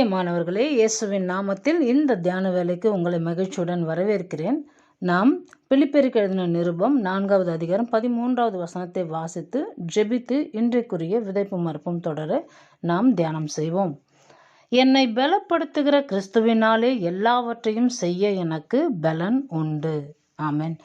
பிரியமானவர்களே இயேசுவின் நாமத்தில் இந்த தியான வேலைக்கு உங்களை மகிழ்ச்சியுடன் வரவேற்கிறேன். நாம் பிலிப்பெருக்கு எழுதின நிருபம் நான்காவது அதிகாரம் பதிமூன்றாவது வசனத்தை வாசித்து ஜெபித்து இன்றைக்குரிய விதைப்பு மறுப்பும் தொடர நாம் தியானம் செய்வோம். என்னை பலப்படுத்துகிற கிறிஸ்துவினாலே எல்லாவற்றையும் செய்ய எனக்கு பலன் உண்டு. ஆமென்.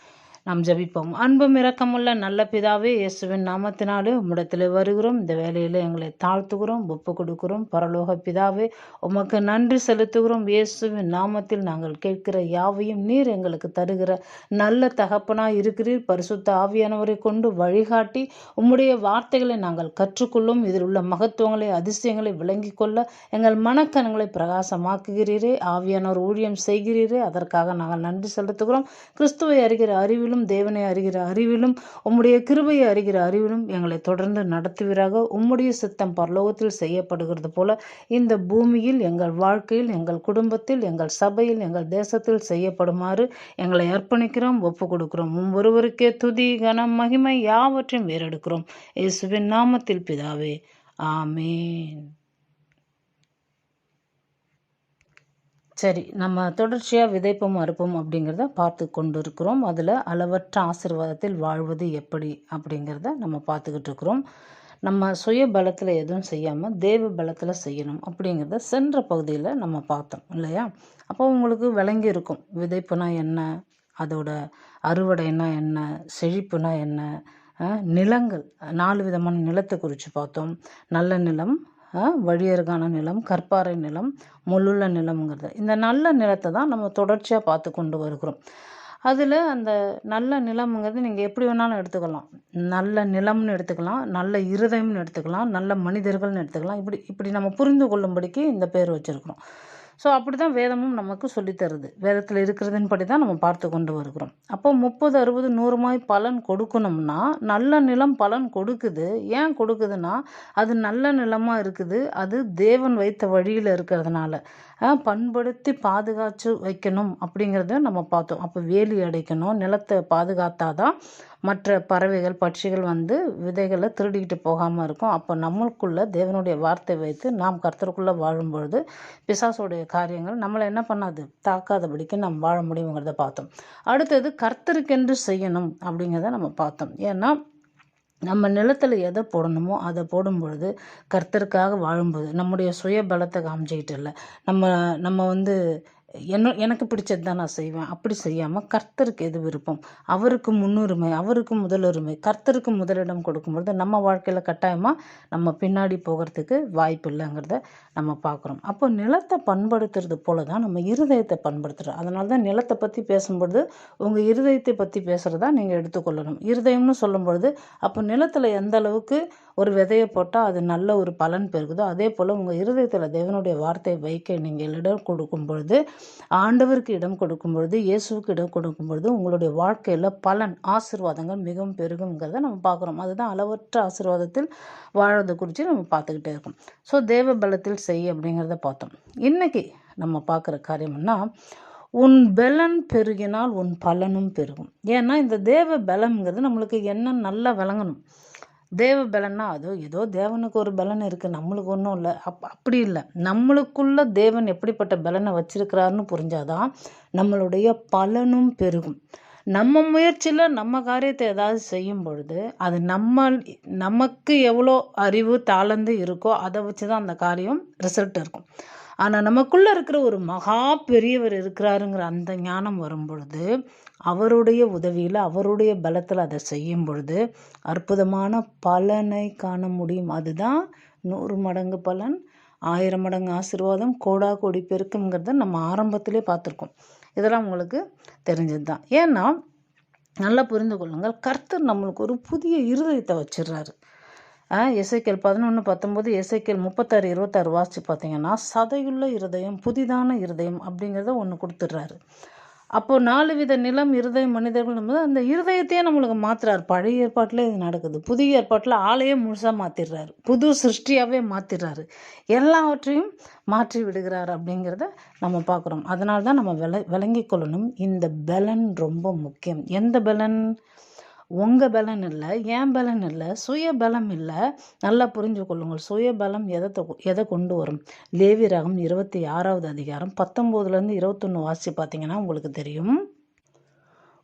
நாம் ஜெபிப்போம். அன்பும் இரக்கமுள்ள நல்ல பிதாவே இயேசுவின் நாமத்தினாலே உம்மிடத்தில் வருகிறோம். இந்த வேலையில் எங்களை தாழ்த்துகிறோம் ஒப்பு கொடுக்கிறோம். பரலோக பிதாவே உமக்கு நன்றி செலுத்துகிறோம். இயேசுவின் நாமத்தில் நாங்கள் கேட்கிற யாவையும் நீர் எங்களுக்கு தருகிற நல்ல தகப்பனாக இருக்கிறீர். பரிசுத்த ஆவியானவரை கொண்டு வழிகாட்டி உம்முடைய வார்த்தைகளை நாங்கள் கற்றுக்கொள்ளும். இதில் உள்ள மகத்துவங்களை அதிசயங்களை விளங்கி கொள்ள எங்கள் மனக்கணங்களை பிரகாசமாக்குகிறீரே. ஆவியானவர் ஊழியம் செய்கிறீரே. அதற்காக நாங்கள் நன்றி செலுத்துகிறோம். கிறிஸ்துவை அறிகிற அறிவிலும் தேவனை அறிகிற அறிவிலும் உம்முடைய கிருபையை அறிகிற அறிவிலும் எங்களை தொடர்ந்து நடத்துவீராக. உம்முடைய சித்தம் பரலோகத்தில் செய்யப்படுகிறது போல இந்த பூமியில் எங்கள் வாழ்க்கையில் எங்கள் குடும்பத்தில் எங்கள் சபையில் எங்கள் தேசத்தில் செய்யப்படுமாறு எங்களை அர்ப்பணிக்கிறோம் ஒப்பு கொடுக்கிறோம் உம் ஒருவருக்கே துதி கனம் மகிமை யாவற்றையும் வேறெடுக்கிறோம். இயேசுவின் நாமத்தில் பிதாவே ஆமேன். சரி நம்ம தொடர்ச்சியாக விதைப்பும் அறுப்பும் அப்படிங்கிறத பார்த்து கொண்டு இருக்கிறோம் அதில் அளவற்ற ஆசீர்வாதத்தில் வாழ்வது எப்படி அப்படிங்கிறத நம்ம பார்த்துக்கிட்டு இருக்கிறோம். நம்ம சுய பலத்தில் எதுவும் செய்யாமல் தேவ பலத்தில் செய்யணும் அப்படிங்கிறத சென்ற பகுதியில் நம்ம பார்த்தோம் இல்லையா? அப்போ உங்களுக்கு விளங்கி இருக்கும் விதைப்புனா என்ன? அதோட அறுவடைனா என்ன? செழிப்புனா என்ன? நிலங்கள் நாலு விதமான நிலத்தை குறித்து பார்த்தோம். நல்ல நிலம் வழியறுகான வழியருகான நிலம் கற்பாறை நிலம் முள்ளுள்ள நிலம்ங்கிறது. இந்த நல்ல நிலத்தை தான் நம்ம தொடர்ச்சியாக பார்த்து கொண்டு வருகிறோம். அதில் அந்த நல்ல நிலம்ங்கிறது நீங்கள் எப்படி வேணாலும் எடுத்துக்கலாம். நல்ல நிலம்னு எடுத்துக்கலாம் நல்ல இருதயம்னு எடுத்துக்கலாம் நல்ல மனிதர்கள்னு எடுத்துக்கலாம். இப்படி இப்படி நம்ம புரிந்து கொள்ளும்படிக்கு இந்த பேர் வச்சுருக்குறோம். ஸோ அப்படி தான் வேதமும் நமக்கு சொல்லித் தருது. வேதத்தில் இருக்கிறதின் படி தான் நம்ம பார்த்து கொண்டு வருகிறோம். அப்போ முப்பது அறுபது நூறுமாய் பலன் கொடுக்கணும்னா நல்ல நிலம் பலன் கொடுக்குது. ஏன் கொடுக்குதுன்னா அது நல்ல நிலமாக இருக்குது. அது தேவன் வைத்த வழியில் இருக்கிறதுனால. பண்படுத்தி பாதுகாத்து வைக்கணும் அப்படிங்கிறத நம்ம பார்த்தோம். அப்போ வேலி அடைக்கணும் நிலத்தை பாதுகாத்தாதான் மற்ற பறவைகள் பட்சிகள் வந்து விதைகளை திருடிக்கிட்டு போகாமல் இருக்கும். அப்போ நம்மளுக்குள்ளே தேவனுடைய வார்த்தை வைத்து நாம் கர்த்தருக்குள்ளே வாழும்பொழுது பிசாசுடைய காரியங்கள் நம்மளை என்ன பண்ணாது? தாக்காதபடிக்கு நாம் வாழ முடியுங்கிறத பார்த்தோம். அடுத்தது கர்த்தருக்கென்று செய்யணும் அப்படிங்கிறத நம்ம பார்த்தோம். ஏன்னா நம்ம நிலத்தில் எதை போடணுமோ அதை போடும் பொழுது கர்த்தருக்காக வாழும்போது நம்முடைய சுய பலத்தை காமிச்சிக்கிட்டு இல்லை. நம்ம நம்ம வந்து என்ன எனக்கு பிடிச்சது தான் நான் செய்வேன். அப்படி செய்யாமல் கர்த்தருக்கு எது விருப்பம்? அவருக்கு முன்னுரிமை அவருக்கு முதலுரிமை. கர்த்தருக்கு முதலிடம் கொடுக்கும்பொழுது நம்ம வாழ்க்கையில் கட்டாயமாக நம்ம பின்னாடி போகிறதுக்கு வாய்ப்பு இல்லைங்கிறத நம்ம பார்க்குறோம். அப்போ நிலத்தை பண்படுத்துறது போல தான் நம்ம இருதயத்தை பண்படுத்துகிறோம் அதனால தான் நிலத்தை பற்றி பேசும்பொழுது உங்கள் இருதயத்தை பற்றி பேசுகிறதா நீங்கள் எடுத்துக்கொள்ளணும். இருதயம்னு சொல்லும்பொழுது அப்போ நிலத்தில் எந்த அளவுக்கு ஒரு விதையை போட்டால் அது நல்ல ஒரு பலன் பெருகுதோ அதே போல் உங்கள் இருதயத்தில் தேவனுடைய வார்த்தையை வைக்க நீங்கள் இடம் கொடுக்கும் பொழுது ஆண்டவருக்கு இடம் கொடுக்கும் பொழுது இயேசுவுக்கு இடம் கொடுக்கும் பொழுது உங்களுடைய வாழ்க்கையில் பலன் ஆசிர்வாதங்கள் மிகவும் பெருகுங்கிறத நம்ம பார்க்குறோம். அதுதான் அளவற்ற ஆசீர்வாதத்தில் வாழறது குறித்து நம்ம பார்த்துக்கிட்டே இருக்கோம். ஸோ தேவ பலத்தில் செய் அப்படிங்கிறத பார்த்தோம். இன்னைக்கு நம்ம பார்க்குற காரியம்னா உன் பலன் பெருகினால் உன் பலனும் பெருகும். ஏன்னா இந்த தேவ பலம்ங்கிறது நம்மளுக்கு என்ன நல்லா விளங்கணும். தேவ பலன்னா அதோ ஏதோ தேவனுக்கு ஒரு பலன் இருக்குது நம்மளுக்கு ஒன்றும் இல்லை. அப் அப்படி இல்லை. நம்மளுக்குள்ள தேவன் எப்படிப்பட்ட பலனை வச்சிருக்கிறாருன்னு புரிஞ்சாதான் நம்மளுடைய பலனும் பெருகும். நம்ம முயற்சியில் நம்ம காரியத்தை ஏதாவது செய்யும் பொழுது அது நம்ம நமக்கு எவ்வளோ அறிவு தாளந்து இருக்கோ அதை வச்சு தான் அந்த காரியம் ரிசல்ட் இருக்கும். ஆனால் நமக்குள்ளே இருக்கிற ஒரு மகா பெரியவர் இருக்கிறாருங்கிற அந்த ஞானம் வரும் பொழுது அவருடைய உதவியில் அவருடைய பலத்தில் அதை செய்யும் பொழுது அற்புதமான பலனை காண முடியும். அதுதான் நூறு மடங்கு பலன் ஆயிரம் மடங்கு ஆசீர்வாதம் கோடா கோடி பெருக்குங்கிறத நம்ம ஆரம்பத்திலே பார்த்துருக்கோம். இதெல்லாம் உங்களுக்கு தெரிஞ்சது தான் ஏன்னா நல்லா புரிந்து கொள்ளுங்கள் கர்த்தர் நம்மளுக்கு ஒரு புதிய இருதயத்தை வச்சிடுறாரு. எசைக்கல் பதினொன்று பத்தொம்போது எசைக்கல் முப்பத்தாறு இருபத்தாறு வாசித்து பார்த்தீங்கன்னா சதையுள்ள இருதயம் புதிதான இருதயம் அப்படிங்கிறத ஒன்று கொடுத்துட்றாரு. அப்போது நாலு வித நிலம் இருதயம் மனிதர்கள் அந்த இருதயத்தையே நம்மளுக்கு மாற்றுறார் பழைய ஏற்பாட்டில் இது நடக்குது. புதிய ஏற்பாட்டில் ஆளையே முழுசாக மாற்றிடுறாரு புது சிருஷ்டியாகவே மாற்றிடுறாரு எல்லாவற்றையும் மாற்றி விடுகிறார் அப்படிங்கிறத நம்ம பார்க்குறோம் அதனால தான் நம்ம விள விளங்கி கொள்ளணும். இந்த பலன் ரொம்ப முக்கியம். எந்த பலன்? உங்கள் பலன் இல்லை என் பலன் இல்லை சுய பலம் இல்லை நல்லா புரிஞ்சு கொள்ளுங்கள். சுய பலம் எதை எதை கொண்டு வரும்? லேவி ரகம் இருபத்தி ஆறாவது அதிகாரம் பத்தொம்போதுலேருந்து இருபத்தொன்று வாசி பார்த்தீங்கன்னா உங்களுக்கு தெரியும்.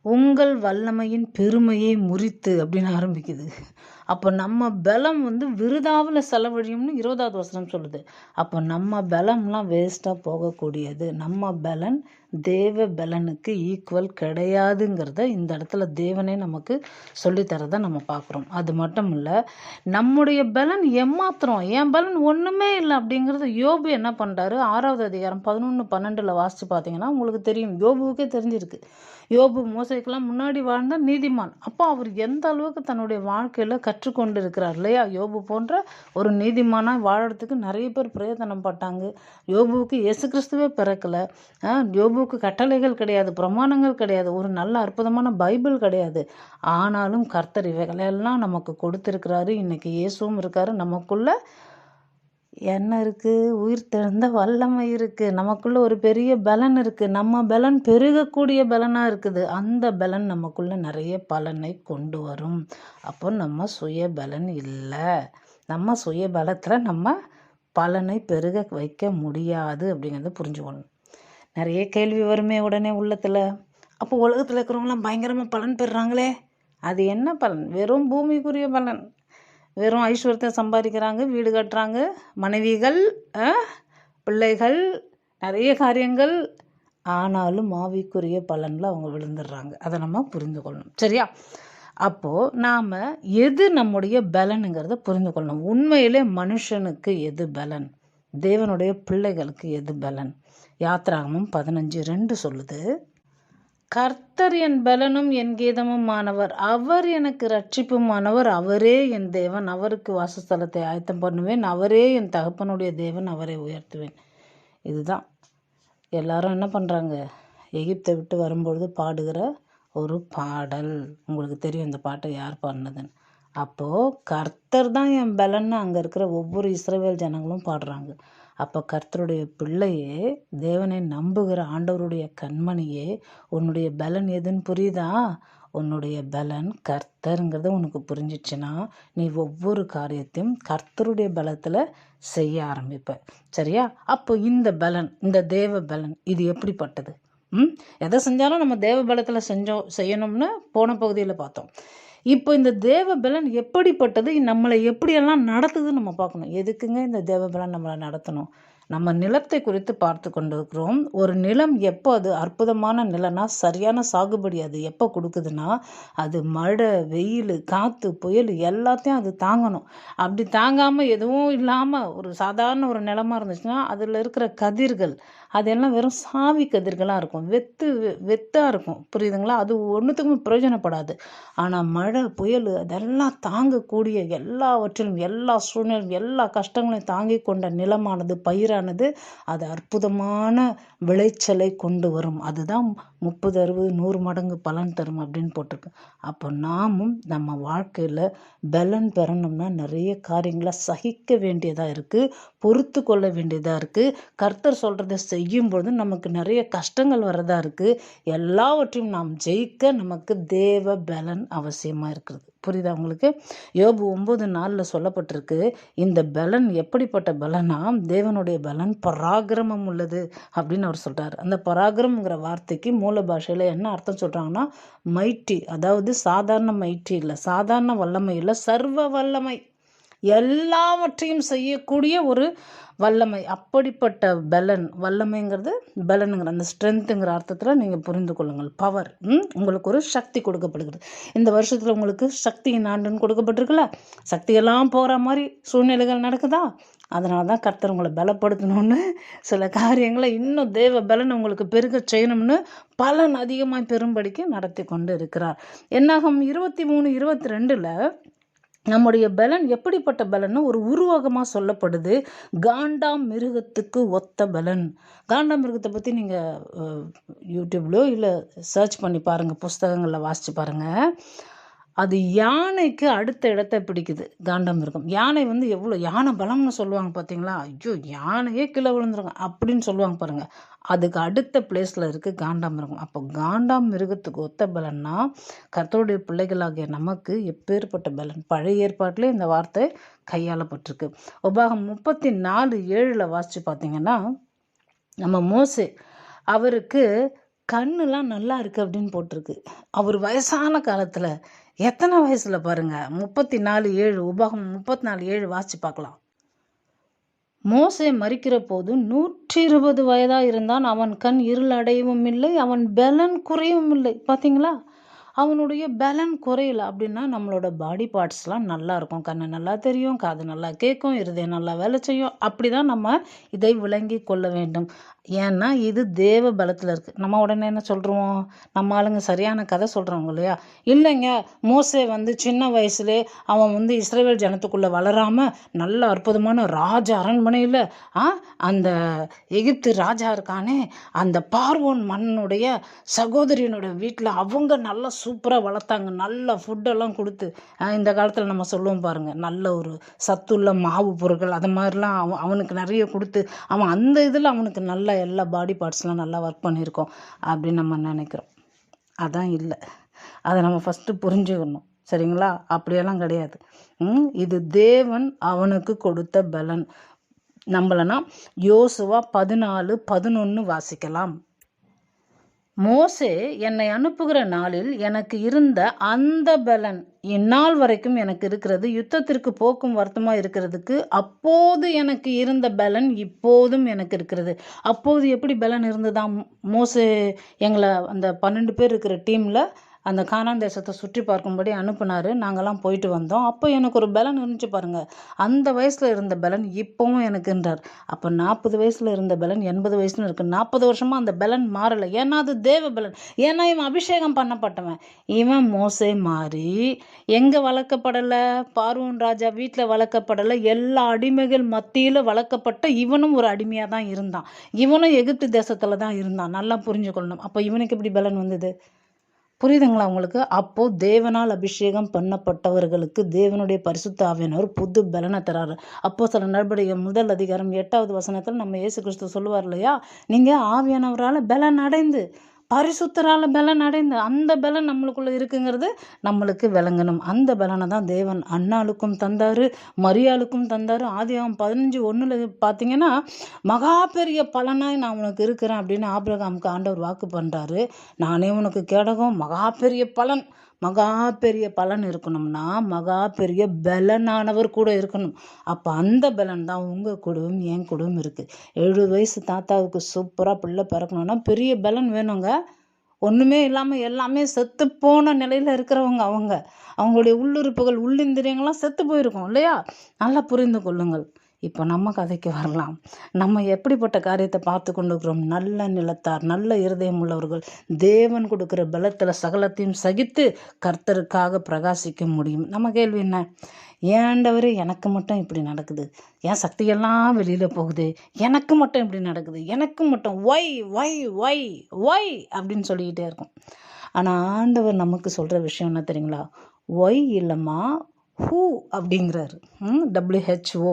உங்கள் வல்லமையின் பெருமையை முறித்து அப்படின்னு ஆரம்பிக்குது. அப்போ நம்ம பலம் வந்து விருதாவில் செலவழியும்னு இருபதாவது வசனம் சொல்லுது. அப்போ நம்ம பலம்லாம் வேஸ்ட்டாக போகக்கூடியது. நம்ம பலன் தேவ பலனுக்கு ஈக்குவல் கிடையாதுங்கிறத இந்த இடத்துல தேவனே நமக்கு சொல்லித்தரதை நம்ம பார்க்குறோம். அது மட்டும் இல்லை நம்முடைய பலன் எம்மாத்திரம் என் பலன் ஒன்றுமே இல்லை அப்படிங்கிறது யோபு என்ன பண்ணுறாரு ஆறாவது அதிகாரம் பதினொன்று பன்னெண்டில் வாசித்து பார்த்தீங்கன்னா உங்களுக்கு தெரியும். யோபுவுக்கே தெரிஞ்சிருக்கு. யோபு மோசைக்கெல்லாம் முன்னாடி வாழ்ந்த நீதிமான். அப்போ அவர் எந்த அளவுக்கு தன்னுடைய வாழ்க்கையில் கற்றுக்கொண்டு இருக்கிறார் இல்லையா? யோபு போன்ற ஒரு நீதிமானாக வாழறதுக்கு நிறைய பேர் பிரயத்தனம் பட்டாங்க. யோபுவுக்கு இயேசு கிறிஸ்துவே பிறக்கலை. யோபுவுக்கு கட்டளைகள் கிடையாது பிரமாணங்கள் கிடையாது ஒரு நல்ல அற்புதமான பைபிள் கிடையாது. ஆனாலும் கர்த்தர் இவைகளெல்லாம் நமக்கு கொடுத்துருக்கிறாரு. இன்னைக்கு இயேசுவும் இருக்காரு. நமக்குள்ள என்ன இருக்குது உயிர் தெழுந்த வல்லமை இருக்குது நமக்குள்ளே ஒரு பெரிய பலன் இருக்குது நம்ம பலன் பெருகக்கூடிய பலனாக இருக்குது. அந்த பலன் நமக்குள்ளே நிறைய பலனை கொண்டு வரும். அப்போ நம்ம சுய பலன் இல்லை. நம்ம சுய பலத்தில் நம்ம பலனை பெருக வைக்க முடியாது அப்படிங்கிறத புரிஞ்சுக்கணும். நிறைய கேள்வி வருமே உடனே உள்ளத்தில். அப்போ உலகத்தில் இருக்கிறவங்களாம் பயங்கரமாக பலன் பெறுறாங்களே. அது என்ன பலன்? வெறும் பூமிக்குரிய பலன். வெறும் ஐஸ்வர்யத்தை சம்பாதிக்கிறாங்க வீடு கட்டுறாங்க மனைவிகள் பிள்ளைகள் நிறைய காரியங்கள். ஆனாலும் ஆவிக்குரிய பலனில் அவங்க விழுந்துடுறாங்க. அதை நம்ம புரிந்து கொள்ளணும் சரியா? அப்போது நாம் எது நம்முடைய பலனுங்கிறத புரிந்து கொள்ளணும் உண்மையிலே மனுஷனுக்கு எது பலன்? தேவனுடைய பிள்ளைகளுக்கு எது பலன்? யாத்ராகமும் பதினஞ்சு ரெண்டு சொல்லுது கர்த்தர் என் பலனும் என் கீதமுமானவர். அவர் எனக்கு ரட்சிப்புமானவர் அவரே என் தேவன். அவருக்கு வாசஸ்தலத்தை ஆயத்தம் பண்ணுவேன். அவரே என் தகப்பனுடைய தேவன். அவரை உயர்த்துவேன். இதுதான். எல்லாரும் என்ன பண்ணுறாங்க எகிப்தை விட்டு வரும்பொழுது பாடுகிற ஒரு பாடல். உங்களுக்கு தெரியும் இந்த பாட்டை யார் பாடினதுன்னு. அப்போது கர்த்தர் தான் என் பலன்னு அங்கே இருக்கிற ஒவ்வொரு இஸ்ரேவேல் ஜனங்களும் பாடுறாங்க. அப்போ கர்த்தருடைய பிள்ளையே தேவனை நம்புகிற ஆண்டவருடைய கண்மணியே உன்னுடைய பலன் எதுன்னு புரியுதா? உன்னுடைய பலன் கர்த்தருங்கிறது உனக்கு புரிஞ்சிச்சுன்னா நீ ஒவ்வொரு காரியத்தையும் கர்த்தருடைய பலத்தில் செய்ய ஆரம்பிப்ப. சரியா? அப்போ இந்த பலன் இந்த தேவ பலன் இது எப்படிப்பட்டது? ம்? எதை செஞ்சாலும் நம்ம தேவ பலத்தில் செஞ்சோம் செய்யணும்னு போன பகுதியில் பார்த்தோம். இப்போ இந்த தேவ பலன் எப்படிப்பட்டது? நம்மளை எப்படியெல்லாம் நடத்துதுன்னு நம்ம பார்க்கணும். எதுக்குங்க இந்த தேவ பலன் நம்மளை நடத்தணும்? நம்ம நிலத்தை குறித்து பார்த்து கொண்டிருக்கிறோம். ஒரு நிலம் எப்போ அது அற்புதமான நிலம்னா சரியான சாகுபடி அது எப்போ கொடுக்குதுன்னா அது மழை வெயில் காற்று புயல் எல்லாத்தையும் அது தாங்கணும். அப்படி தாங்காமல் எதுவும் இல்லாமல் ஒரு சாதாரண ஒரு நிலமாக இருந்துச்சுன்னா அதில் இருக்கிற கதிர்கள் அதெல்லாம் வெறும் சாவி கதிர்களாக இருக்கும். வெத்து வெத்தாக இருக்கும். புரியுதுங்களா? அது ஒன்றுத்துக்குமே பிரயோஜனப்படாது. ஆனால் மழை புயல் அதெல்லாம் தாங்கக்கூடிய எல்லாவற்றிலும் எல்லா சூழ்நிலையும் எல்லா கஷ்டங்களையும் தாங்கி கொண்ட நிலமானது பயிரானது அது அற்புதமான விளைச்சலை கொண்டு வரும். அதுதான் முப்பது அறுபது நூறு மடங்கு பலன் தரும் அப்படின்னு போட்டிருக்கு. அப்போ நாமும் நம்ம வாழ்க்கையில் பலன் பெறணும்னா நிறைய காரியங்களை சகிக்க வேண்டியதாக இருக்குது பொறுத்து கொள்ள வேண்டியதாக இருக்குது கர்த்தர் சொல்கிறத செய் செய்யும் பொழுது நமக்கு நிறைய கஷ்டங்கள் வரதா இருக்குது எல்லாவற்றையும் நாம் ஜெயிக்க நமக்கு தேவ பலன் அவசியமாக இருக்கிறது. புரியுதா உங்களுக்கு? யோபு ஒம்பது நாளில் சொல்லப்பட்டிருக்கு இந்த பலன் எப்படிப்பட்ட பலனா? தேவனுடைய பலன் பராக்கிரமம் உள்ளது அப்படின்னு அவர் சொல்கிறார் அந்த பராக்கிரமங்கிற வார்த்தைக்கு மூல பாஷையில் என்ன அர்த்தம் சொல்கிறாங்கன்னா மைட்டி அதாவது சாதாரண மைட்டி இல்லை சாதாரண வல்லமை இல்லை சர்வ வல்லமை. எல்லாவற்றையும் செய்யக்கூடிய ஒரு வல்லமை. அப்படிப்பட்ட பலன் வல்லமைங்கிறது பலனுங்கிற அந்த ஸ்ட்ரென்த்துங்கிற அர்த்தத்தில் நீங்கள் புரிந்து கொள்ளுங்கள். பவர் உங்களுக்கு ஒரு சக்தி கொடுக்கப்படுகிறது. இந்த வருஷத்தில் உங்களுக்கு சக்தியின் ஆண்டுன்னு கொடுக்கப்பட்டிருக்குல்ல? சக்தியெல்லாம் போகிற மாதிரி சூழ்நிலைகள் நடக்குதா? அதனால தான் கர்த்தர் உங்களை பலப்படுத்தணும்னு சில காரியங்களை இன்னும் தேவ பலன் உங்களுக்கு பெருக செய்யணும்னு பலன் அதிகமாக பெரும்படிக்கு நடத்தி கொண்டு இருக்கிறார். என்னாகும்? இருபத்தி மூணு இருபத்தி ரெண்டில் நம்முடைய பலன் எப்படிப்பட்ட பலன்னு ஒரு உருவகமாக சொல்லப்படுது. காண்டாம் மிருகத்துக்கு ஒத்த பலன். காண்டா மிருகத்தை பற்றி நீங்கள் யூடியூப்லையோ இல்லை சர்ச் பண்ணி பாருங்கள் புஸ்தகங்களில் வாசித்து பாருங்கள் அது யானைக்கு அடுத்த இடத்த பிடிக்குது. காண்டாமிருகம் யானை வந்து எவ்வளோ யானை பலம்னு சொல்லுவாங்க பார்த்தீங்களா? ஐயோ யானையே கீழே விழுந்துருங்க அப்படின்னு சொல்லுவாங்க பாருங்கள் அதுக்கு அடுத்த பிளேஸில் இருக்குது காண்டாமிருகம் அப்போ காண்டாமிருகத்துக்கு ஒத்த பலன்னா கர்த்தருடைய பிள்ளைகளாகிய நமக்கு எப்பேற்பட்ட பலன்? பழைய ஏற்பாட்டிலே இந்த வார்த்தை கையாளப்பட்டிருக்கு. உபாகம் முப்பத்தி நாலு ஏழில் வாசித்து பார்த்தீங்கன்னா நம்ம மோசே அவருக்கு கண்ணுலாம் நல்லா இருக்குது அப்படின்னு போட்டிருக்கு. அவர் வயசான காலத்தில் எத்தனை வயசில் பாருங்க? முப்பத்தி நாலு ஏழு உபாகம் முப்பத்தி நாலு ஏழு வாசிச்சு பார்க்கலாம். மோசை மறிக்கிற போது நூற்றி இருபது வயதாக இருந்தான். அவன் கண் இருள் அடையவும் இல்லை அவன் பலன் குறையவும் இல்லை. பார்த்தீங்களா அவனுடைய பலன் குறையல அப்படின்னா நம்மளோட பாடி பார்ட்ஸ்லாம் நல்லா இருக்கும். கண்ணு நல்லா தெரியும் காது நல்லா கேட்கும் இருதயம் நல்லா வேலை செய்யும். அப்படி தான் நம்ம இதை விளங்கி கொள்ள வேண்டும். ஏன்னா இது தேவ பலத்தில் இருக்குது நம்ம உடனே என்ன சொல்கிறோம் நம்ம ஆளுங்க சரியான கதை சொல்கிறவங்க இல்லையா? இல்லைங்க. மோசே வந்து சின்ன வயசுலே அவன் வந்து இஸ்ரேல் ஜனத்துக்குள்ளே வளராமல் நல்ல அற்புதமான ராஜ அரண்மனையில் ஆ அந்த எகிப்து ராஜா இருக்கானே அந்த பார்வோன் மன்னனுடைய சகோதரியனுடைய வீட்டில் அவங்க நல்லா சூப்பராக வளர்த்தாங்க. நல்ல ஃபுட்டெல்லாம் கொடுத்து இந்த காலத்தில் நம்ம சொல்லுவோம் பாருங்கள் நல்ல ஒரு சத்துள்ள மாவு பொருட்கள் அது மாதிரிலாம் அவன் அவனுக்கு நிறைய கொடுத்து அவன் அந்த இதில் அவனுக்கு நல்ல எல்லா பாடி பார்ட்ஸ்லாம் நல்லா ஒர்க் பண்ணியிருக்கோம் அப்படின்னு நம்ம நினைக்கிறோம். அதான் இல்லை. அதை நம்ம ஃபஸ்ட்டு புரிஞ்சுக்கணும். சரிங்களா? அப்படியெல்லாம் கிடையாது. ம், இது தேவன் அவனுக்கு கொடுத்த பலன். நம்மளனா யோசுவா பதினாலு பதினொன்று வாசிக்கலாம். மோசே என்னை அனுப்புகிற நாளில் எனக்கு இருந்த அந்த பலன் இந்நாள் வரைக்கும் எனக்கு இருக்கிறது. யுத்தத்திற்கு போக்கும் வருத்தமாக இருக்கிறதுக்கு அப்போது எனக்கு இருந்த பலன் இப்போதும் எனக்கு இருக்கிறது. அப்போது எப்படி பலன் இருந்ததா மோசே? எங்களை அந்த பன்னெண்டு பேர் இருக்கிற டீமில் அந்த கானான் தேசத்தை சுற்றி பார்க்கும்படி அனுப்புனார். நாங்கள்லாம் போயிட்டு வந்தோம். அப்போ எனக்கு ஒரு பலன் இருந்துச்சு பாருங்கள் அந்த வயசில் இருந்த பலன் இப்போவும் எனக்குன்றார் அப்போ நாற்பது வயசில் இருந்த பலன் எண்பது வயசுன்னு இருக்குது நாற்பது வருஷமா அந்த பலன் மாறலை. ஏன்னா அது தேவ பலன். ஏன்னா இவன் அபிஷேகம் பண்ணப்பட்டவன். இவன் மோசே மாறி எங்கே வளர்க்கப்படலை? பார்வன் ராஜா வீட்டில் வளர்க்கப்படலை. எல்லா அடிமைகள் மத்தியில் வளர்க்கப்பட்ட இவனும் ஒரு அடிமையாக தான் இருந்தான். இவனும் எகிப்து தேசத்தில் தான் இருந்தான். நல்லா புரிஞ்சுக்கொள்ளணும். அப்போ இவனுக்கு எப்படி பலன் வந்தது? புரியுதுங்களா உங்களுக்கு? அப்போ தேவனால் அபிஷேகம் பண்ணப்பட்டவர்களுக்கு தேவனுடைய பரிசுத்த ஆவியானவர் புது பலனை தராரு. அப்போ சில நடவடிக்கை முதல் அதிகாரம் எட்டாவது வசனத்தில் நம்ம இயேசு கிறிஸ்து சொல்லுவார் இல்லையா? நீங்கள் ஆவியானவரால் பலன் அடைந்து பரிசுத்தரால் பலன் அடைந்து அந்த பலன் நம்மளுக்குள்ளே இருக்குங்கிறது நம்மளுக்கு விளங்கணும். அந்த பலனை தான் தேவன் அண்ணாளுக்கும் தந்தார் மரியாளுக்கும் தந்தார். ஆதியாகம் பதினஞ்சு ஒன்றில் பார்த்தீங்கன்னா மகா பெரிய பலனாய் நான் உனக்கு இருக்கிறேன் அப்படின்னு ஆபிரகாமுக்கு ஆண்டவர் வாக்கு பண்ணுறாரு நானே உனக்கு கேடகம் மகா பெரிய பலன். மகா பெரிய பலன் இருக்கணும்னா மகா பெரிய பலனானவர் கூட இருக்கணும். அப்போ அந்த பலன் தான் உங்கள் குடும்பம் என் குடும்பம் இருக்குது எழுபது வயசு தாத்தாவுக்கு சூப்பராக பிள்ளை பிறக்கணும்னா பெரிய பலன் வேணுங்க. ஒன்றுமே இல்லாமல் எல்லாமே செத்து போன நிலையில் இருக்கிறவங்க அவங்க. அவங்களுடைய உள்ளுறுப்புகள் உள்ளிந்திரியங்கள்லாம் செத்து போயிருக்கும் இல்லையா? நல்லா புரிந்து கொள்ளுங்கள். இப்போ நம்ம கதைக்கு வரலாம். நம்ம எப்படிப்பட்ட காரியத்தை பார்த்து கொண்டிருக்கிறோம்? நல்ல நிலத்தார் நல்ல இருதயம் உள்ளவர்கள். தேவன் கொடுக்குற பலத்தில் சகலத்தையும் சகித்து கர்த்தருக்காக பிரகாசிக்க முடியும். நம்ம கேள்வி என்ன? ஏண்டவரே எனக்கு மட்டும் இப்படி நடக்குது? என் சக்தியெல்லாம் வெளியில் போகுது? எனக்கு மட்டும் இப்படி நடக்குது. எனக்கு மட்டும் ஒய் ஒய் ஒய் ஒய் அப்படின்னு சொல்லிக்கிட்டே இருக்கும். ஆனால் ஆண்டவர் நமக்கு சொல்கிற விஷயம் என்ன தெரியுங்களா? ஒய் இல்லைம்மா ஹூ அப்படிங்கிறாரு. டபிள்யூஹெச்ஓ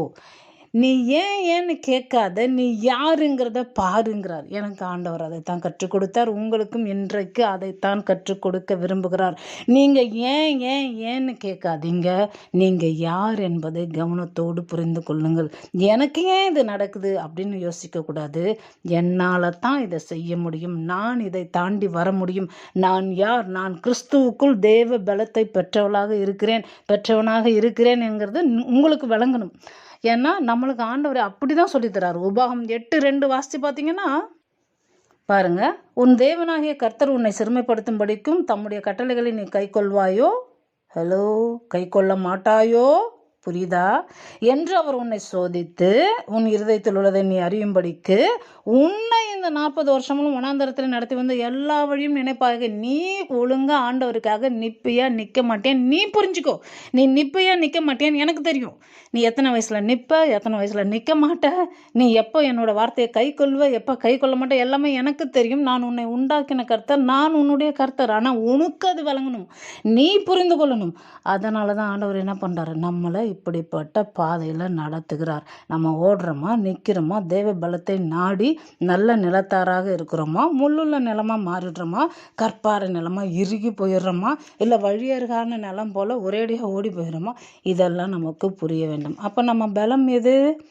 நீ ஏன் ஏன்னு கேட்காத நீ யாருங்கிறத பாருங்கிறார். எனக்கு ஆண்டவர் அதைத்தான் கற்றுக் கொடுத்தார். உங்களுக்கும் இன்றைக்கு அதைத்தான் கற்றுக் கொடுக்க விரும்புகிறார். நீங்கள் ஏன் ஏன் ஏன்னு கேட்காதீங்க. நீங்கள் யார் என்பதை கவனத்தோடு புரிந்து கொள்ளுங்கள். எனக்கு ஏன் இது நடக்குது அப்படின்னு யோசிக்கக்கூடாது என்னால் தான் இதை செய்ய முடியும். நான் இதை தாண்டி வர முடியும். நான் யார்? நான் கிறிஸ்துவுக்குள் தேவ பலத்தை பெற்றவளாக இருக்கிறேன் பெற்றவனாக இருக்கிறேன் என்கிறது உங்களுக்கு விளங்கணும். ஏன்னா நம்மளுக்கு ஆண்டவர் அப்படி தான் சொல்லித்தராரு உபாகம் எட்டு ரெண்டு வாசித்து பார்த்தீங்கன்னா பாருங்க உன் தேவனாகிய கர்த்தர் உன்னை சிறுமைப்படுத்தும் படிக்கும் தம்முடைய கட்டளைகளை நீ கைக்கொள்வாயோ? ஹலோ கை கொள்ள மாட்டாயோ? புரியுதா? என்று அவர் உன்னை சோதித்து உன் இருதயத்தில் உள்ளதை நீ அறியும்படிக்கு உன்னை இந்த நாற்பது வருஷமும் வனாந்தரத்தில் நடத்தி வந்த எல்லா வழியும் நினைப்பாக. நீ ஒழுங்காக ஆண்டவருக்காக நிப்பையாக நிற்க மாட்டேன். நீ புரிஞ்சுக்கோ. நீ நிப்பையாக நிற்க மாட்டேன்னு எனக்கு தெரியும். நீ எத்தனை வயசில் நிற்ப எத்தனை வயசில் நிற்க மாட்ட? நீ எப்போ என்னோட வார்த்தையை கை கொள்வ? எப்போ கை கொள்ள மாட்ட? எல்லாமே எனக்கு தெரியும். நான் உன்னை உண்டாக்கின கர்த்தர். நான் உன்னுடைய கர்த்தர். ஆனால் உனக்கு அது வழங்கணும். நீ புரிந்து கொள்ளணும். அதனால தான் ஆண்டவர் என்ன பண்ணுறாரு நம்மளை இப்படிப்பட்ட பாதையில் நடத்துகிறார். நம்ம ஓடுறோமா? நிற்கிறோமா தேவ பலத்தை நாடி நல்ல நிலத்தாராக இருக்கிறோமோ? முள்ளுள்ள நிலமா மாறிடுறோமா? கற்பாறை நிலமா இறுகி போயிடுறோமா? இல்லை வழியருகான நிலம் போல் ஒரேடியாக ஓடி போயிடுறோமா? இதெல்லாம் நமக்கு புரிய வேண்டும். அப்போ நம்ம பலம் எது?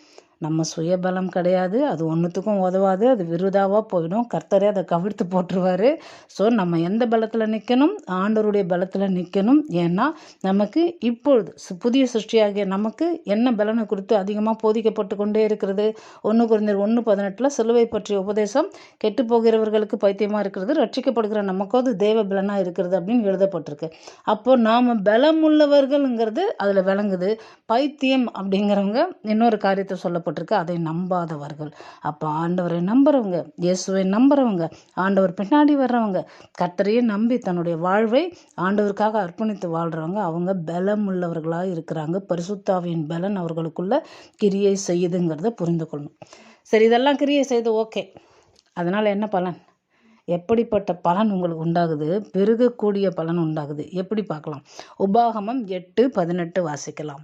நம்ம சுயபலம் கிடையாது அது ஒன்றுத்துக்கும் உதவாது அது விருதாவாக போயிடும். கர்த்தரே அதை கவிழ்த்து போட்டுருவார். ஸோ நம்ம எந்த பலத்தில் நிற்கணும் ஆண்டவருடைய பலத்தில் நிற்கணும் ஏன்னா நமக்கு இப்பொழுது புதிய சிருஷ்டியாகிய நமக்கு என்ன பலனை குறித்து அதிகமாக போதிக்கப்பட்டு கொண்டே இருக்கிறது? ஒன்று குறைந்தர் ஒன்று பதினெட்டில் சிலுவை பற்றிய உபதேசம் கெட்டு போகிறவர்களுக்கு பைத்தியமாக இருக்கிறது ரட்சிக்கப்படுகிற நமக்கும் அது தேவ பலனாக இருக்கிறது அப்படின்னு எழுதப்பட்டிருக்கு. அப்போது நாம் பலம் உள்ளவர்கள்ங்கிறது அதில் விளங்குது. பைத்தியம் அப்படிங்கிறவங்க இன்னொரு காரியத்தை சொல்லப்பட்டிருக்கு அதை நம்பாதவர்கள். அப்போ ஆண்டவரை நம்புறவங்க இயேசுவை நம்புறவங்க ஆண்டவர் பின்னாடி வர்றவங்க கர்த்தரையே நம்பி தன்னுடைய வாழ்வை ஆண்டவருக்காக அர்ப்பணித்து வாழ்றவங்க அவங்க பலம் உள்ளவர்களாக இருக்கிறாங்க. பரிசுத்தாவியின் பலன் அவர்களுக்குள்ள கிரியை செய்யுதுங்கிறத புரிந்து கொள்ளணும் சரி இதெல்லாம் கிரியை செய்து ஓகே. அதனால் என்ன பலன்? எப்படிப்பட்ட பலன் உங்களுக்கு உண்டாகுது? பெருகக்கூடிய பலன் உண்டாகுது. எப்படி பார்க்கலாம்? உபாகமம் எட்டு பதினெட்டு வாசிக்கலாம்.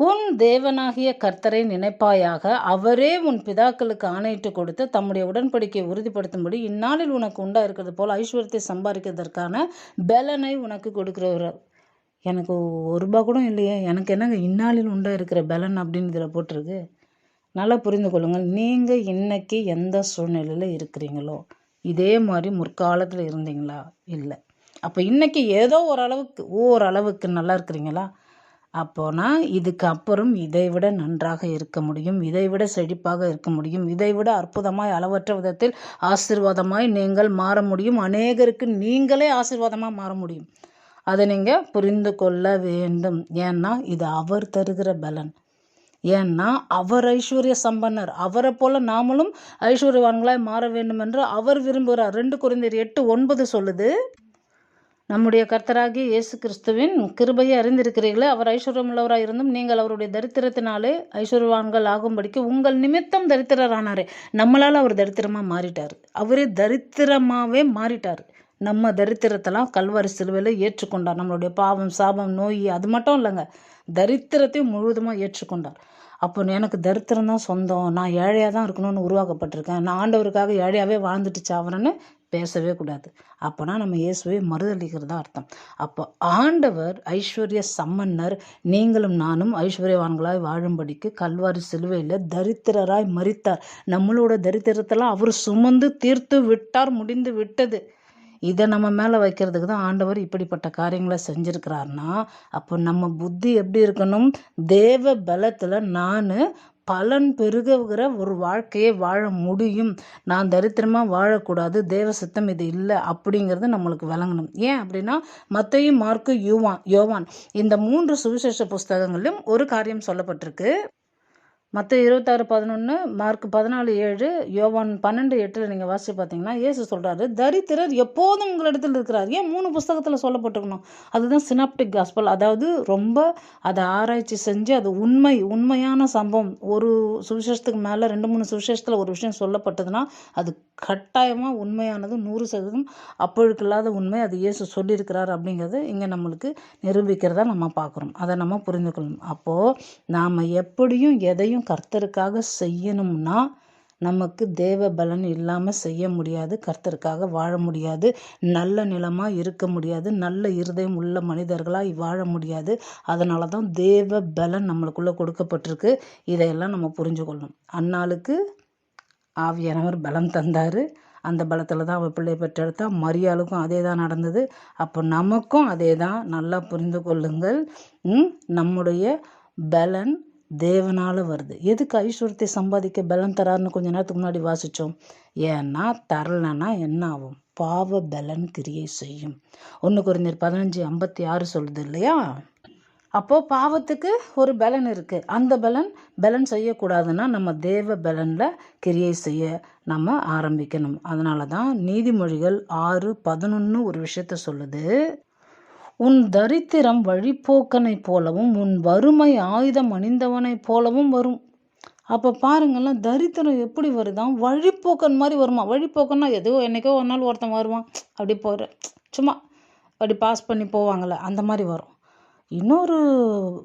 உன் தேவனாகிய கர்த்தரை நினைப்பாயாக அவரே உன் பிதாக்களுக்கு ஆணையிட்டு கொடுத்து தம்முடைய உடன்படிக்கையை உறுதிப்படுத்தும்படி இந்நாளில் உனக்கு உண்டா இருக்கிறது போல் ஐஸ்வர்யத்தை சம்பாதிக்கிறதற்கான பலனை உனக்கு கொடுக்குறவர். எனக்கு ஒரு ரூபா கூட இல்லையே. எனக்கு என்னங்க இந்நாளில் உண்டா இருக்கிற பலன் அப்படின்னு இதில் போட்டிருக்கு? நல்லா புரிந்து கொள்ளுங்கள். நீங்கள் இன்னைக்கு எந்த சூழ்நிலையில் இருக்கிறீங்களோ இதே மாதிரி முற்காலத்தில் இருந்தீங்களா? இல்லை. அப்போ இன்னைக்கு ஏதோ ஓரளவுக்கு ஓரளவுக்கு நல்லா இருக்கிறீங்களா? அப்போனா இதுக்கு அப்புறம் இதை விட நன்றாக இருக்க முடியும் இதை விட செழிப்பாக இருக்க முடியும் இதை விட அற்புதமாய் அளவற்ற விதத்தில் ஆசீர்வாதமாய் நீங்கள் மாற முடியும் அநேகருக்கு நீங்களே ஆசீர்வாதமாக மாற முடியும். அதை நீங்கள் புரிந்து கொள்ள வேண்டும். ஏன்னா இது அவர் தருகிற பலன். ஏன்னா அவர் ஐஸ்வர்ய சம்பன்னர். அவரை போல நாமளும் ஐஸ்வர்யவான்களாய் மாற வேண்டும் என்று அவர் விரும்புகிறார். ரெண்டு குறைந்தர் எட்டு ஒன்பது சொல்லுது. நம்முடைய கர்த்தராகி இயேசு கிறிஸ்துவின் கிருபையை அறிந்திருக்கிறீர்களே அவர் ஐஸ்வர்யமுள்ளவராக இருந்தும் நீங்கள் அவருடைய தரித்திரத்தினாலே ஐஸ்வர்யவான்கள் ஆகும்படிக்கு உங்கள் நிமித்தம் தரித்திரரானாரே. நம்மளால் அவர் தரித்திரமாக மாறிட்டார். அவரே தரித்திரமாகவே மாறிட்டார். நம்ம தரித்திரத்தெல்லாம் கல்வாரி சிலுவையில் ஏற்றுக்கொண்டார். நம்மளுடைய பாவம் சாபம் நோய் அது மட்டும் இல்லைங்க. தரித்திரத்தையும் முழுவதுமாக ஏற்றுக்கொண்டார். அப்போ எனக்கு தரித்திரம் தான் சொந்தம். நான் ஏழையாக தான் இருக்கணும்னு உருவாக்கப்பட்டிருக்கேன். நான் ஆண்டவருக்காக ஏழையாகவே வாழ்ந்துட்டு சாவறேன்னு பேசவே கூடாது. அப்போனா நம்ம இயேசுவை மறுதளிக்கிறதா அர்த்தம். அப்போ ஆண்டவர் ஐஸ்வர்ய சம்மன்னர் நீங்களும் நானும் ஐஸ்வர்யவான்களாய் வாழும்படிக்கு கல்வாரி சிலுவையில் தரித்திரராய் மறித்தார் நம்மளோட தரித்திரத்தெல்லாம் அவர் சுமந்து தீர்த்து விட்டார் முடிந்து விட்டது. இதை நம்ம மேலே வைக்கிறதுக்கு தான் ஆண்டவர் இப்படிப்பட்ட காரியங்களை செஞ்சுருக்கிறாருன்னா அப்போ நம்ம புத்தி எப்படி இருக்கணும்? தேவ பலத்தில் நான் பலன் பெருகுகிற ஒரு வாழ்க்கையை வாழ முடியும். நான் தரித்திரமாக வாழக்கூடாது தேவ சித்தம் இது இல்லை அப்படிங்கிறது நம்மளுக்கு விளங்கணும். ஏன் அப்படின்னா மத்தையும் மார்க்கு யுவான் யோவான் இந்த மூன்று சுவிசேஷ புஸ்தகங்களிலும் ஒரு காரியம் சொல்லப்பட்டிருக்கு. மற்ற இருபத்தாறு பதினொன்று மார்க் பதினாலு ஏழு யோவான் பன்னெண்டு எட்டில் நீங்கள் வாசித்து பார்த்தீங்கன்னா இயேசு சொல்கிறாரு தரித்திரர் எப்போதும் உங்களிடத்தில் இருக்கிறார். ஏன் மூணு புஸ்தகத்தில் சொல்லப்பட்டிருக்கணும்? அதுதான் சினாப்டிக் காஸ்பல் அதாவது ரொம்ப அதை ஆராய்ச்சி செஞ்சு அது உண்மை உண்மையான சம்பவம். ஒரு சுவிசேஷத்துக்கு மேலே ரெண்டு மூணு சுவிசேஷத்தில் ஒரு விஷயம் சொல்லப்பட்டதுன்னா அது கட்டாயமாக உண்மையானது நூறு சதவீதம் அப்பொழுக்கில்லாத உண்மை அது இயேசு சொல்லியிருக்கிறார் அப்படிங்கிறது இங்கே நம்மளுக்கு நிரூபிக்கிறதா நம்ம பார்க்குறோம். அதை நம்ம புரிந்து கொள்ளணும் அப்போது நாம் எப்படியும் எதையும் கர்த்தருக்காக செய்யணும்னா நமக்கு தேவ பலன் இல்லாமல் செய்ய முடியாது கர்த்தருக்காக வாழ முடியாது நல்ல நிலமாக இருக்க முடியாது நல்ல இருதயம் உள்ள மனிதர்களாக வாழ முடியாது. அதனால தான் தேவ பலன் நம்மளுக்குள்ளே கொடுக்கப்பட்டிருக்கு. இதையெல்லாம் நம்ம புரிஞ்சுக்கொள்ளணும். அன்னாளுக்கு ஆவியானவர் பலம் தந்தார். அந்த பலத்தில் தான் அவள் பிள்ளையை பெற்றெடுத்தா மரியாளுக்கும் அதே தான் நடந்தது. அப்போ நமக்கும் அதே தான் நல்லா புரிந்து கொள்ளுங்கள். நம்முடைய பலன் தேவனால் வருது. எதுக்கு ஐஸ்வர்யத்தை சம்பாதிக்க பலன் தராருன்னு கொஞ்ச நேரத்துக்கு முன்னாடி வாசித்தோம் ஏன்னா தரலைன்னா என்ன ஆகும்? பாவ பலன் கிரியை செய்யும். ஒன்று குறைந்தர் பதினஞ்சு ஐம்பத்தி ஆறு சொல்லுது இல்லையா? அப்போது பாவத்துக்கு ஒரு பலன் இருக்குது அந்த பலன் பலன் செய்யக்கூடாதுன்னா நம்ம தேவ பலனில் கிரியை செய்ய நம்ம ஆரம்பிக்கணும். அதனால தான் நீதிமொழிகள் ஆறு பதினொன்று ஒரு விஷயத்த சொல்லுது. உன் தரித்திரம் வழிப்போக்கனைப் போலவும் உன் வறுமை ஆயுதம் அணிந்தவனைப் போலவும் வரும். அப்போ பாருங்களேன் தரித்திரம் எப்படி வருதான் வழிப்போக்கன் மாதிரி வருமா? வழிப்போக்கன்னா ஏதோ என்னைக்கோ ஒரு நாள் ஒருத்தன் வருவான். அப்படி போகிற சும்மா அப்படி பாஸ் பண்ணி போவாங்கள்ல அந்த மாதிரி வரும். இன்னொரு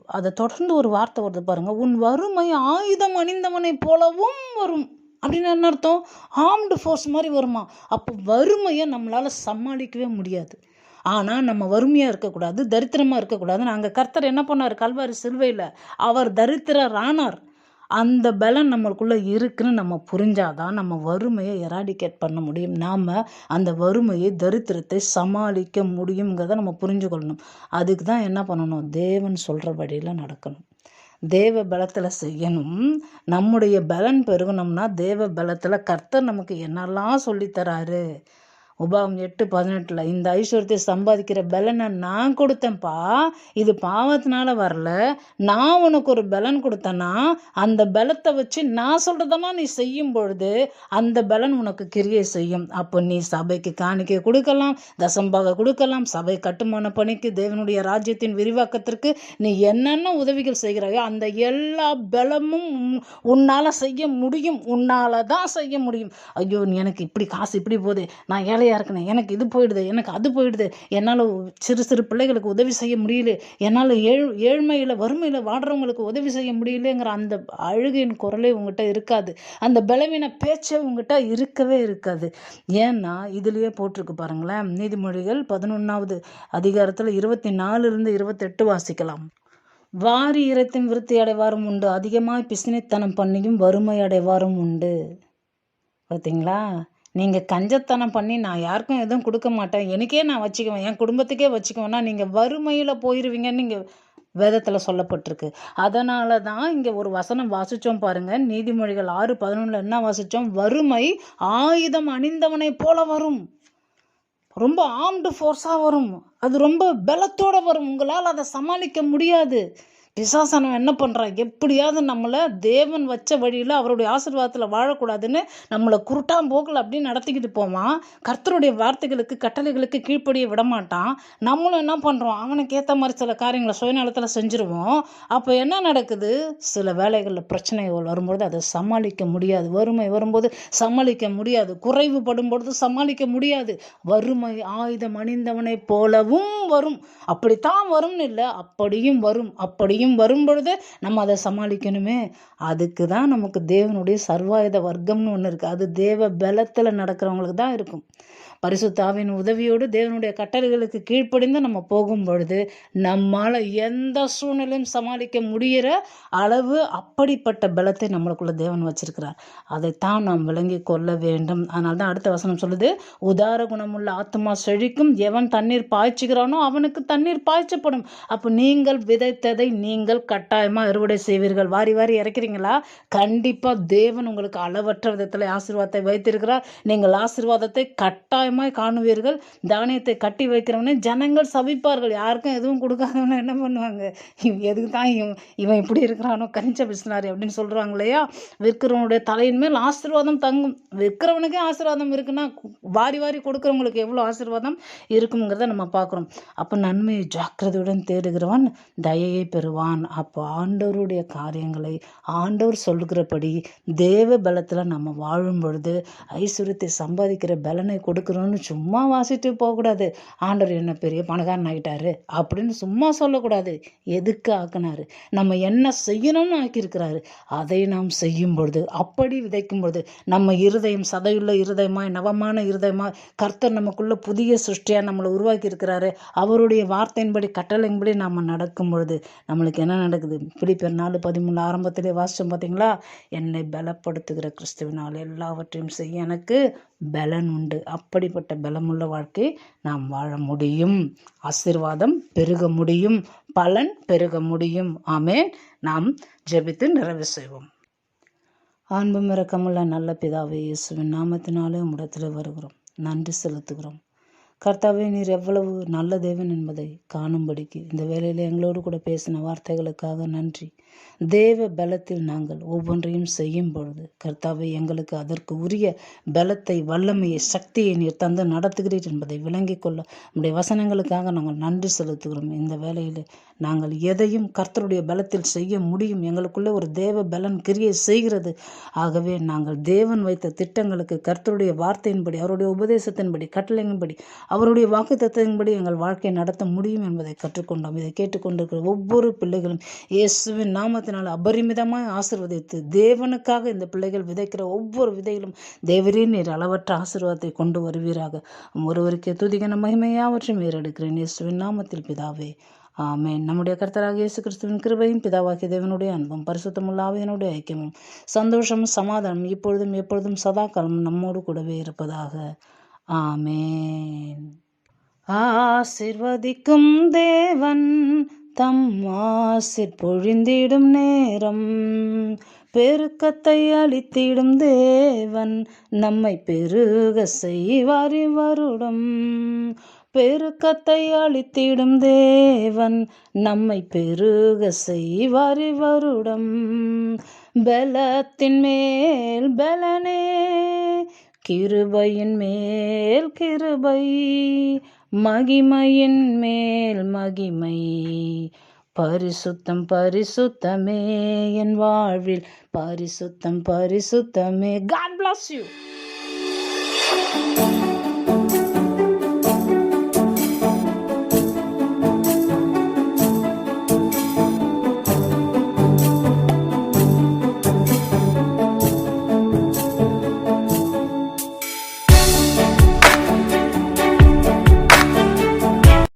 அதை தொடர்ந்து ஒரு வார்த்தை வருது பாருங்கள் உன் வறுமை ஆயுதம் அணிந்தவனைப் போலவும் வரும். அப்படின்னு என்ன அர்த்தம்? ஆர்ம்டு ஃபோர்ஸ் மாதிரி வருமா? அப்போ வறுமையை நம்மளால் சமாளிக்கவே முடியாது. ஆனால் நம்ம வறுமையாக இருக்கக்கூடாது தரித்திரமாக இருக்கக்கூடாதுன்னு அங்கே கர்த்தர் என்ன பண்ணார்? கல்வாரி சிலுவையில் அவர் தரித்திரர் ஆனார் அந்த பலன் நம்மளுக்குள்ளே இருக்குன்னு நம்ம புரிஞ்சாதான் நம்ம வறுமையை எராடிகேட் பண்ண முடியும். நாம் அந்த வறுமையை தரித்திரத்தை சமாளிக்க முடியுங்கிறத நம்ம புரிஞ்சுக்கொள்ளணும். அதுக்கு தான் என்ன பண்ணணும்? தேவன் சொல்கிற வழியில் நடக்கணும். தேவ பலத்தில் செய்யணும். நம்முடைய பலன் பெருகணும்னா தேவ பலத்தில் கர்த்தர் நமக்கு என்னெல்லாம் சொல்லித்தராரு உபாகம் எட்டு பதினெட்டில் இந்த ஐஸ்வர்யத்தை சம்பாதிக்கிற பலனை நான் கொடுத்தேன்ப்பா. இது பாவத்தினால வரல. நான் உனக்கு ஒரு பலன் கொடுத்தேன்னா அந்த பலத்தை வச்சு நான் சொல்கிறதெல்லாம் நீ செய்யும் பொழுது அந்த பலன் உனக்கு கிரியை செய்யும். அப்போ நீ சபைக்கு காணிக்கை கொடுக்கலாம் தசம்பாக கொடுக்கலாம் சபை கட்டுமான பணிக்கு தேவனுடைய ராஜ்யத்தின் விரிவாக்கத்திற்கு நீ என்னென்ன உதவிகள் செய்கிறாயோ அந்த எல்லா பலமும் உன்னால் செய்ய முடியும் உன்னால் தான் செய்ய முடியும். ஐயோ நீ எனக்கு இப்படி காசு இப்படி போகுது நான் வேலையாக இருக்கணும். எனக்கு இது போயிடுது எனக்கு அது போயிடுது. என்னால் சிறு சிறு பிள்ளைகளுக்கு உதவி செய்ய முடியல. என்னால் ஏழ் ஏழ்மையில் வறுமையில் வாடுறவங்களுக்கு உதவி செய்ய முடியலங்கிற அந்த அழுகையின் குரலே உங்ககிட்ட இருக்காது. அந்த பலவீன பேச்சே உங்ககிட்ட இருக்கவே இருக்காது. ஏன்னா இதுலேயே போட்டிருக்கு பாருங்களேன். நீதிமொழிகள் பதினொன்றாவது அதிகாரத்தில் இருபத்தி நாலுலேருந்து இருபத்தெட்டு வாசிக்கலாம். வாரி இறைத்தும் விருத்தி அடைவாரும் உண்டு. அதிகமாக பிசினித்தனம் பண்ணியும் வறுமை அடைவாரும் உண்டு. பார்த்தீங்களா நீங்கள் கஞ்சத்தனம் பண்ணி நான் யாருக்கும் எதுவும் கொடுக்க மாட்டேன். எனக்கே நான் வச்சுக்குவேன். என் குடும்பத்துக்கே வச்சுக்குவேன்னா நீங்கள் வறுமையில் போயிடுவீங்கன்னு நீங்கள் வேதத்தில் சொல்லப்பட்டிருக்கு. அதனால தான் இங்கே ஒரு வசனம் வாசித்தோம் பாருங்கள் நீதிமொழிகள் ஆறு பதினொன்றில் என்ன வாசித்தோம் வறுமை ஆயுதம் அணிந்தவனை போல வரும். ரொம்ப ஆர்ம்டு ஃபோர்ஸாக வரும். அது ரொம்ப பலத்தோடு வரும். உங்களால் அதை சமாளிக்க முடியாது. பிசாசனம் என்ன பண்ணுறான் எப்படியாவது நம்மளை தேவன் வச்ச வழியில் அவருடைய ஆசீர்வாதத்தில் வாழக்கூடாதுன்னு நம்மளை குருட்டாம் போக்கில் அப்படின்னு நடத்திக்கிட்டு போவான். கர்த்தருடைய வார்த்தைகளுக்கு கட்டளைகளுக்கு கீழ்ப்படிய விடமாட்டான். நம்மளும் என்ன பண்ணுறோம் அவனுக்கு ஏற்ற மாதிரி சில காரியங்களை சுயநலத்தில் செஞ்சுருவோம். அப்போ என்ன நடக்குது? சில வேலைகளில் பிரச்சனைகள் வரும்பொழுது அதை சமாளிக்க முடியாது. வறுமை வரும்போது சமாளிக்க முடியாது. குறைவுபடும் பொழுது சமாளிக்க முடியாது. வறுமை ஆயுதம் அணிந்தவனை போலவும் வரும். அப்படித்தான் வரும்னு இல்லை அப்படியும் வரும். அப்படியும் வரும் வரும்பொழுது நம்ம அதை சமாளிக்கணுமே. அதுக்கு தான் நமக்கு தேவனுடைய சர்வாயுத வர்க்கம்னு ஒன்று இருக்குது அது தேவ பலத்தில் நடக்கிறவங்களுக்கு தான் இருக்கும். பரிசுத்தாவின் உதவியோடு தேவனுடைய கட்டளைகளுக்கு கீழ்ப்படிந்து நம்ம போகும் பொழுது நம்மால் எந்த சூழ்நிலையும் சமாளிக்க முடிகிற அளவு அப்படிப்பட்ட பலத்தை நம்மளுக்குள்ள தேவன் வச்சிருக்கிறார். அதைத்தான் நாம் விளங்கி கொள்ள வேண்டும். அதனால தான் அடுத்த வசனம் சொல்லுது உதார குணமுள்ள ஆத்மா செழிக்கும். எவன் தண்ணீர் பாய்ச்சுகிறானோ அவனுக்கு தண்ணீர் பாய்ச்சப்படும். அப்போ நீங்கள் விதைத்ததை நீங்கள் கட்டாயமாக அறுவடை செய்வீர்கள். வாரி வாரி இறக்கிறீங்களா? கண்டிப்பாக தேவன் உங்களுக்கு அளவற்ற விதத்தில் ஆசீர்வாதத்தை வைத்திருக்கிறார். நீங்கள் ஆசீர்வாதத்தை கட்டாயம் நிச்சயமாய் காணுவீர்கள். தானியத்தை கட்டி வைக்கிறவனே ஜனங்கள் சபிப்பார்கள். யாருக்கும் எதுவும் கொடுக்காதவன என்ன பண்ணுவாங்க? இவன் எதுக்கு தான் இவன் இவன் இப்படி இருக்கிறானோ? கஞ்ச பிசினாரி அப்படின்னு சொல்கிறாங்க இல்லையா? விற்கிறவனுடைய தலையின் மேல் ஆசீர்வாதம் தங்கும். விற்கிறவனுக்கே ஆசீர்வாதம் இருக்குன்னா வாரி வாரி கொடுக்குறவங்களுக்கு எவ்வளோ ஆசீர்வாதம் இருக்குங்கிறத நம்ம பார்க்குறோம். அப்போ நன்மையை ஜாக்கிரதையுடன் தேடுகிறவன் தயையை பெறுவான். அப்போ ஆண்டவருடைய காரியங்களை ஆண்டவர் சொல்கிறபடி தேவ பலத்தில் நம்ம வாழும் பொழுது ஐஸ்வர்யத்தை சம்பாதிக்கிற பலனை கொடுக்குறோம் இருக்கணும்னு சும்மா வாசிட்டு போகக்கூடாது. ஆண்டவர் என்ன பெரிய பணக்காரன் ஆகிட்டாரு அப்படின்னு சும்மா சொல்லக்கூடாது. எதுக்கு ஆக்கினாரு? நம்ம என்ன செய்யணும்னு ஆக்கியிருக்கிறாரு. அதை நாம் செய்யும் பொழுது அப்படி விதைக்கும் பொழுது நம்ம இருதயம் சதையுள்ள இருதயமாய் நவமான இருதயமாய் கர்த்தர் நமக்குள்ள புதிய சிருஷ்டியாக நம்மளை உருவாக்கி இருக்கிறாரு அவருடைய வார்த்தையின்படி கட்டளையின்படி நாம் நடக்கும் பொழுது நம்மளுக்கு என்ன நடக்குது? பிலிப்பர் நாலு பதிமூணு ஆரம்பத்திலே வாசித்தோம் பார்த்தீங்களா என்னை பலப்படுத்துகிற கிறிஸ்துவினால் எல்லாவற்றையும் செய்ய எனக்கு பலன் உண்டு. அப்படிப்பட்ட பலமுள்ள வாழ்க்கை நாம் வாழ முடியும். ஆசிர்வாதம் பெருக முடியும். பலன் பெருக முடியும். ஆமே நாம் ஜெபித்து நிறைவு செய்வோம். அன்பும் இறக்கமுள்ள நல்ல பிதாவை இயேசுவின் நாமத்தினாலே உம்மிடத்தில் வருகிறோம். நன்றி செலுத்துகிறோம். கர்த்தாவே நீர் எவ்வளவு நல்ல தேவன் என்பதை காணும்படிக்கு இந்த வேலையில் எங்களோடு கூட பேசின வார்த்தைகளுக்காக நன்றி. தேவ பலத்தில் நாங்கள் ஒவ்வொன்றையும் செய்யும் பொழுது கர்த்தாவே எங்களுக்கு அதற்கு உரிய பலத்தை வல்லமையை சக்தியை நீர் தந்து நடத்துகிறீர் என்பதை விளங்கிக் கொள்ள நம்முடைய வசனங்களுக்காக நாங்கள் நன்றி செலுத்துகிறோம். இந்த வேலையில் நாங்கள் எதையும் கர்த்தருடைய பலத்தில் செய்ய முடியும். எங்களுக்குள்ளே ஒரு தேவ பலன் கிரியை செய்கிறது. ஆகவே நாங்கள் தேவன் வைத்த திட்டங்களுக்கு கர்த்தருடைய வார்த்தையின்படி அவருடைய உபதேசத்தின்படி கட்டளையின்படி அவருடைய வாக்கு தத்துவத்தின்படி எங்கள் வாழ்க்கையை நடத்த முடியும் என்பதை கற்றுக்கொண்டோம். இதை கேட்டுக்கொண்டிருக்கிற ஒவ்வொரு பிள்ளைகளும் இயேசுவின் நாமத்தினால் அபரிமிதமாய் ஆசிர்வதித்து தேவனுக்காக இந்த பிள்ளைகள் விதைக்கிற ஒவ்வொரு விதையிலும் தேவரே நீர் அளவற்ற ஆசீர்வாதத்தை கொண்டு வருவீராக. ஒருவருக்கே துதிகன மகிமையாவற்றையும் ஏறெடுக்கிறேன். இயேசுவின் நாமத்தில் பிதாவே ஆமென். நம்முடைய கர்த்தராக இயேசு கிறிஸ்துவின் கிருபையும் பிதாவாகிய தேவனுடைய அன்பும் பரிசுத்தமுள்ள ஆவியனுடைய ஐக்கியமும் சந்தோஷமும் சமாதானம் இப்பொழுதும் எப்பொழுதும் சதாகாலமும் நம்மோடு கூடவே இருப்பதாக ஆமென். ஆசிர்வதிக்கும் தேவன் தம் ஆசிர் பொழிந்திடும் நேரம். பெருக்கத்தை அளித்திடும் தேவன் நம்மை பெருக செய்வார் வருடம் பெருக்கத்தை அளித்திடும் தேவன் நம்மை பெருக செய்வார் வருடம் பலத்தின் மேல் பலனே கிருபையின் மேல் கிருபை மகிமையின் மேல் மகிமை. பரிசுத்தம் பரிசுத்தமே என் வாழ்வில் பரிசுத்தம் பரிசுத்தமே. God bless you